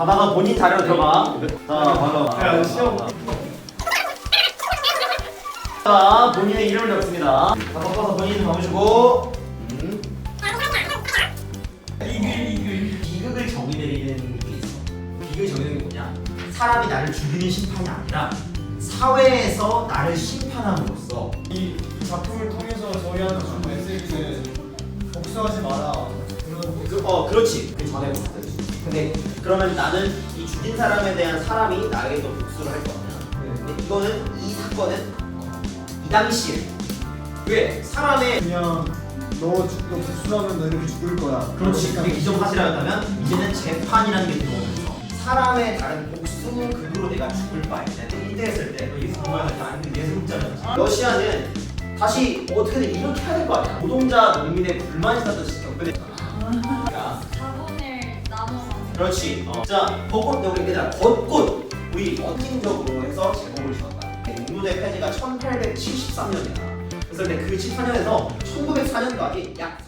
바다가 본인 자리로 들어가. 자, 바다. 야, 시험. 자, 본인의 이름을 적습니다. 자, 꺾어서 본인 이름 적으시고. 음. 비극을 정의 내리는 게 있어. 비극을 정의내는 게 뭐냐? 사람이 나를 죽이는 심판이 아니라 사회에서 나를 심판함으로써 이 작품을 통해서 저희한테 준 메시지는 복수하지 마라. 그런 그, 어 그렇지 그 전에 봤었지 근데 그러면 나는 이 죽인 사람에 대한 사람이 나에게 또 복수를 할 거냐 근데 이거는 이 사건은 이 당시에. 왜? 사람의 그냥 너, 죽- 너 복수하면 너 이렇게 죽을 거야. 그렇지. 그게 기존 사실이었다면 이제는 재판이라는 게 들어오면서 사람의 다른 복수 극으로 내가 죽을 바에 이때했을 때 이게 정말 다른 예술자잖아 러시아는 다시 어떻게든 이렇게 해야 될 거 아니야. 노동자 농민의 불만이 자본을 나눠 그렇지. 어. 자, 벚꽃 우리 얘들아 벚꽃 우리 원인적으로 해서 제목을 지었다. 농노제 폐지가 1873년이야. 그래서 그 14년에서 1904년까지 약